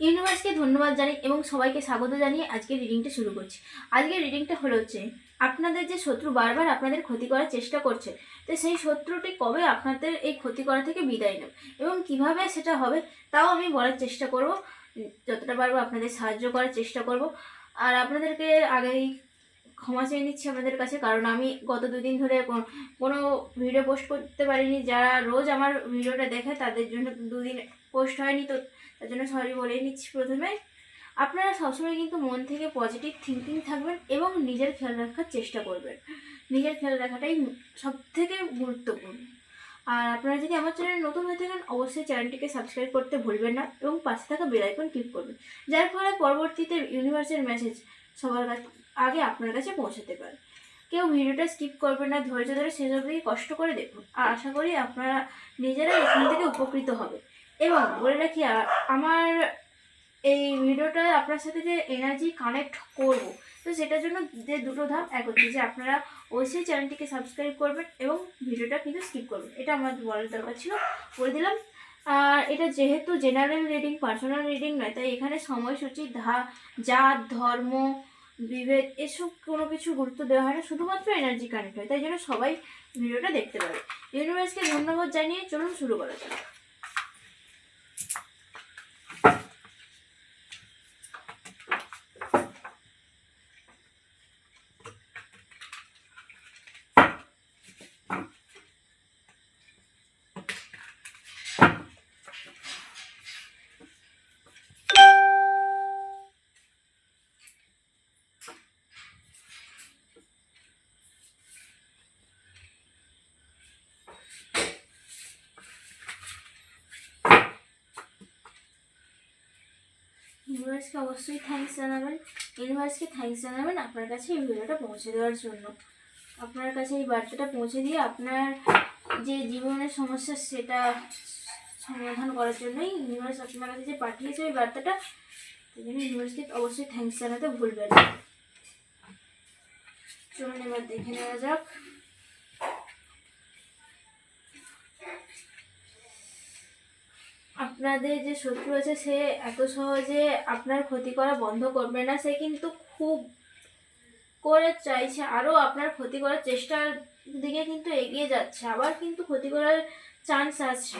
ইউনিভার্সকে ধন্যবাদ জানাই এবং সবাইকে স্বাগত জানিয়ে আজকের রিডিংটা শুরু করছি। আজকের রিডিংটা হলো হচ্ছে, আপনাদের যে শত্রু বারবার আপনাদের ক্ষতি করার চেষ্টা করছে, তো সেই শত্রুটি কবে আপনাদের এই ক্ষতি করা থেকে বিদায় নেবে এবং কীভাবে সেটা হবে তাও আমি বলার চেষ্টা করব। যতটা পারব আপনাদের সাহায্য করার চেষ্টা করব। আর আপনাদেরকে আগেই ক্ষমা চেয়ে নিচ্ছি আপনাদের কাছে, কারণ আমি গত দুদিন ধরে কোনো ভিডিও পোস্ট করতে পারিনি। যারা রোজ আমার ভিডিওটা দেখে তাদের জন্য দুদিন পোস্ট হয়নি, তো তার জন্য সরি বলেই নিচ্ছি প্রথমে। আপনারা সবসময় কিন্তু মন থেকে পজিটিভ থিঙ্কিং থাকবেন এবং নিজের খেয়াল রাখার চেষ্টা করবেন। নিজের খেয়াল রাখাটাই সব থেকে গুরুত্বপূর্ণ। আর আপনারা যদি আমার চ্যানেল নতুন হয়ে থাকেন, অবশ্যই চ্যানেলটিকে সাবস্ক্রাইব করতে ভুলবেন না এবং পাশে থাকা বেল আইকন ক্লিক করবেন। যার ফলে পরবর্তীতে ইউনিভার্সের মেসেজ সবার কাছে আগে আপনার কাছে পৌঁছাতে পারে। কেউ ভিডিওটা স্কিপ করবেন না, ধৈর্য ধরে অবধি কষ্ট করে দেখুন। আর আশা করি আপনারা নিজেরা এখান থেকে উপকৃত হবে এবং বলে রাখি আমার এই ভিডিওটা আপনার সাথে যে এনার্জি কানেক্ট করব, তো সেটার জন্য যে দুটো ধাপ এক হচ্ছে যে আপনারা অবশ্যই চ্যানেলটিকে সাবস্ক্রাইব করবেন এবং ভিডিওটা কিন্তু স্কিপ করবেন। এটা আমার বলার দরকার ছিল, বলে দিলাম। আর এটা যেহেতু জেনারেল রিডিং পার্সোনাল রিডিং নয়, তাই এখানে সময়সূচি, ধা, জাত, ধর্ম, বিভেদ এসব কোনো কিছু গুরুত্ব দেওয়া হয় না, শুধুমাত্র এনার্জি কানেক্ট হয়, তাই জন্য সবাই ভিডিওটা দেখতে পাবে। ইউনিভার্সকে ধন্যবাদ জানিয়ে চলুন শুরু করা যাক। ইউনিভার্সকে অবশ্যই থ্যাঙ্কস জানাবেন। ইউনিভার্সকে থ্যাঙ্কস জানাবেন আপনার কাছে এই ভিডিওটা পৌঁছে দেওয়ার জন্য। আপনার কাছে এই বার্তাটা পৌঁছে দিয়ে আপনার যে জীবনের সমস্যা, সেটা সমাধান করার জন্যই ইউনিভার্স আপনার কাছে যে পাঠিয়েছে ওই বার্তাটা সেই জন্য ইউনিভার্সকে অবশ্যই থ্যাঙ্কস জানাতে ভুলবেন চলুন এবার দেখে নেওয়া যাক। আপনাদের যে শত্রু আছে, সে এত সহজে আপনার ক্ষতি করা বন্ধ করবে না। সে কিন্তু খুব করে চাইছে আরও আপনার ক্ষতি করার চেষ্টার দিকে কিন্তু এগিয়ে যাচ্ছে। আবার কিন্তু ক্ষতি করার চান্স আছে।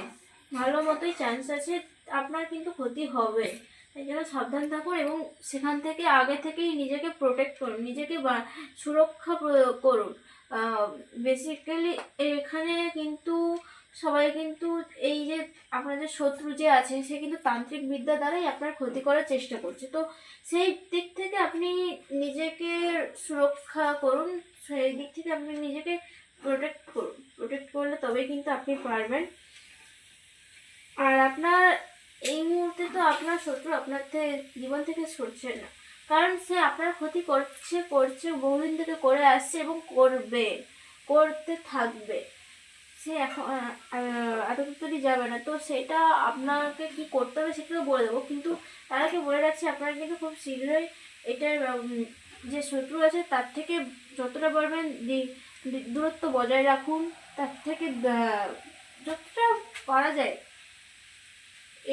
ভালো মতোই চান্স আছে, আপনার কিন্তু ক্ষতি হবে। তাই জন্য সাবধান থাকুন এবং সেখান থেকে আগে থেকেই নিজেকে প্রোটেক্ট করুন, নিজেকে বা- সুরক্ষা করুন। বেসিক্যালি এখানে কিন্তু সবাই কিন্তু এই যে আপনাদের শত্রু যে আছে, সে কিন্তু তান্ত্রিক বিদ্যা দ্বারাই আপনার ক্ষতি করার চেষ্টা করছে। তো সেই দিক থেকে আপনি নিজেকে সুরক্ষা করুন, সেই দিক থেকে আপনি নিজেকে প্রোটেক্ট করুন। প্রোটেক্ট করলে তবেই কিন্তু আপনি পারবেন। আর আপনার, এই মুহূর্তে তো আপনার শত্রু আপনার জীবন থেকে সরছে না। কারণ সে আপনার ক্ষতি করছে করছে, বহুদিন থেকে করে আসছে এবং করবে, করতে থাকবে। সে এখন এত তাড়াতাড়ি যাবে না। তো সেটা আপনাকে কি করতে হবে সেটাও বলে দেবো। কিন্তু আগে বলে রাখছি, আপনারা কিন্তু খুব শীঘ্রই এটার যে শত্রু আছে তার থেকে যতটা পারবেন দূরত্ব বজায় রাখুন। তার থেকে যতটা পারা যায়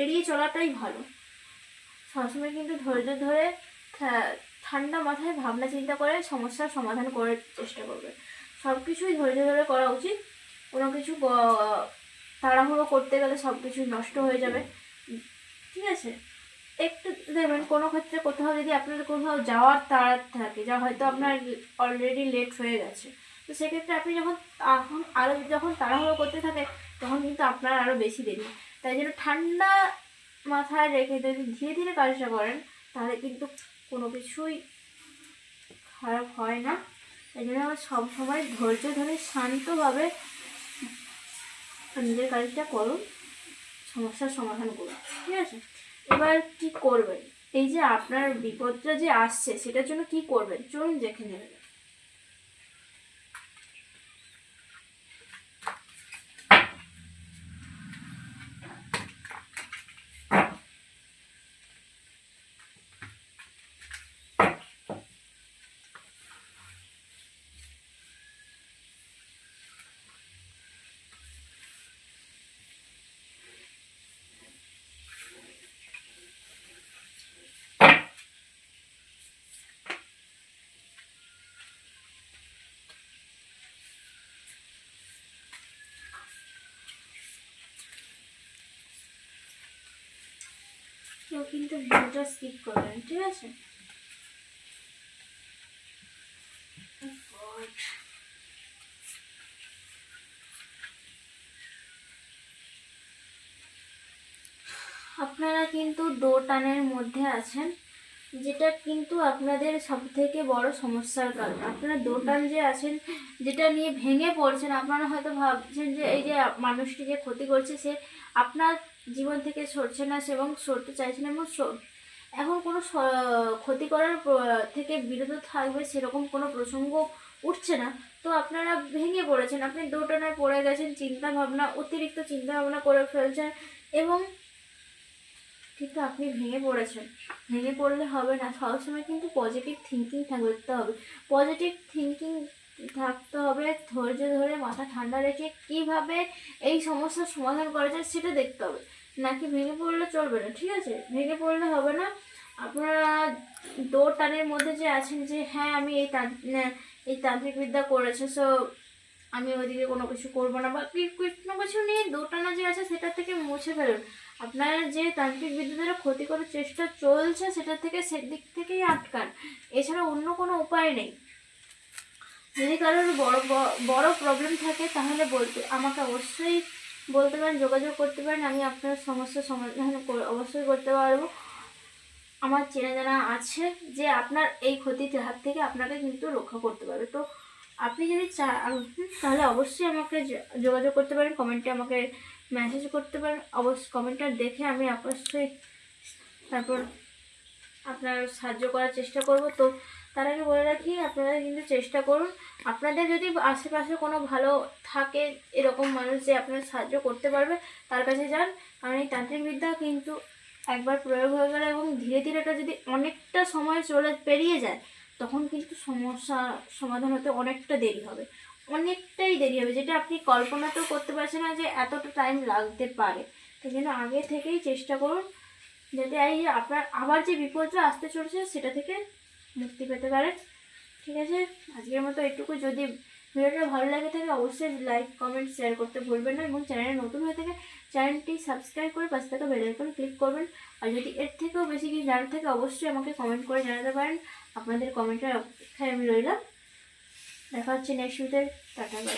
এড়িয়ে চলাটাই ভালো। সবসময় কিন্তু ধৈর্য ধরে ঠান্ডা মাথায় ভাবনা চিন্তা করে সমস্যার সমাধান করার চেষ্টা করবে সব কিছুই ধৈর্য ধরে করা উচিত। কোনো কিছু তাড়াহুড়ো করতে গেলে সব কিছু নষ্ট হয়ে যাবে। ঠিক আছে? একটু দেখবেন, কোনো ক্ষেত্রে কোথাও যদি আপনার কোথাও যাওয়ার তাড়া থাকে, যা হয়তো আপনার অলরেডি লেট হয়ে গেছে, তো সেক্ষেত্রে আপনি যখন এখন আরও যখন তাড়াহুড়ো করতে থাকে, তখন কিন্তু আপনার আরও বেশি দেরি। তাই জন্য ঠান্ডা মাথায় রেখে যদি ধীরে ধীরে কাজটা করেন, তাহলে কিন্তু কোনো কিছুই খারাপ হয় না। তাই জন্য আমার সবসময় ধৈর্য ধরে শান্তভাবে নিজের কাজটা করো, সমস্যার সমাধান করো, ঠিক আছে? এবার কি করবেন? এই যে আপনার বিপদটা যে আসছে, সেটার জন্য কি করবেন? চলুন দেখে নেবেন কেউ কিন্তু ভিডিওটা স্কিপ করবেন ঠিক আছে? Oh আপনারা কিন্তু দো টানের মধ্যে আছেন। যেটা কিন্তু আপনাদের সব থেকে বড় সমস্যার কারণ। আপনারা দো টান যে আছেন, যেটা নিয়ে ভেঙে পড়ছেন, আপনারা হয়তো ভাবছেন যে এই যে মানুষটি যে ক্ষতি করছে, সে আপনার জীবন থেকে সরছে না, সে এবং সরতে চাইছে না, এবং এখন কোনো ক্ষতি করার থেকে বিরত থাকবে সেরকম কোনো প্রসঙ্গ উঠছে না। তো আপনারা ভেঙে পড়েছেন, আপনি দোটানায় পড়ে গেছেন, চিন্তা ভাবনা, অতিরিক্ত চিন্তা ভাবনা করে ফেলছেন, এবং কিন্তু আপনি ভেঙে পড়েছেন। ভেঙে পড়লে হবে না। সবসময় কিন্তু পজিটিভ থিঙ্কিং থাকতে হবে। পজিটিভ থিঙ্কিং থাকতে হবে, ধৈর্য ধরে মাথা ঠান্ডা রেখে কীভাবে এই সমস্যার সমাধান করা যায় সেটা দেখতে হবে। নাকি ভেঙে পড়লে চলবে না, ঠিক আছে? ভেঙে পড়লে হবে না। আপনারা দো টানের মধ্যে যে আছেন যে হ্যাঁ আমি এই এই তান্ত্রিক বিদ্যা করেছে সো আমি ওইদিকে কোনো কিছু করব না বা কিছু নিয়ে দোটানা যে আছে সেটা থেকে মুছে ফেলুন। আপনার যে তান্ত্রিক বিদ্যা দ্বারা ক্ষতি করার চেষ্টা চলছে, সেটা থেকে সেদিক থেকেই আটকান। এছাড়া অন্য কোনো উপায় নেই। যদি কারোর বড় বড় প্রবলেম থাকে, তাহলে বলতে, আমাকে অবশ্যই বলতে পারেন, যোগাযোগ করতে পারেন। আমি আপনার সমস্যার সমাধান অবশ্যই করতে পারব। আমার চেনা জানা আছে যে আপনার এই ক্ষতির হাত থেকে আপনাকে কিন্তু রক্ষা করতে পারবে। তো আপনি যদি তাহলে অবশ্যই আমাকে যোগাযোগ করতে পারেন কমেন্টে আমাকে মেসেজ করতে পারেন। অবশ্যই কমেন্টটা দেখে আমি অবশ্যই তারপর আপনার সাহায্য করার চেষ্টা করব। তো তার আগে বলে রাখি, আপনারা কিন্তু চেষ্টা করুন। আপনাদের যদি আশেপাশে কোনো ভালো থাকে এরকম মানুষ যে আপনার সাহায্য করতে পারবে, তার কাছে যান। কারণ এই তান্ত্রিক বিদ্যা কিন্তু একবার প্রয়োগ হয়ে গেলে এবং ধীরে ধীরে এটা যদি অনেকটা সময় চলে, পেরিয়ে যায় তখন কিন্তু সমস্যা সমাধান হতে অনেকটা দেরি হবে। অনেকটাই দেরি হবে। যেটা আপনি কল্পনাতেও করতে পারছেন না যে এতটা টাইম লাগতে পারে। সেই জন্য আগে থেকেই চেষ্টা করুন যাতে এই আপনার আবার যে বিপদটা আসতে চলেছে সেটা থেকে মুক্তি পেতে পারেন। ঠিক আছে? আজকের মতো এটুকু। যদি ভিডিওটা ভালো লাগে থাকে অবশ্যই লাইক কমেন্ট শেয়ার করতে ভুলবেন না এবং চ্যানেলে নতুন হয়ে থাকে চ্যানেলটি সাবস্ক্রাইব করে পাশে থাকা বেল আইকন ক্লিক করবেন। আর যদি এর থেকেও বেশি কিছু জানার থাকে অবশ্যই আমাকে কমেন্ট করে জানাতে পারেন। আপনাদের কমেন্টের অপেক্ষায় আমি রইলাম। দেখা হচ্ছে নেক্সট ভিডিওতে টাটা বাই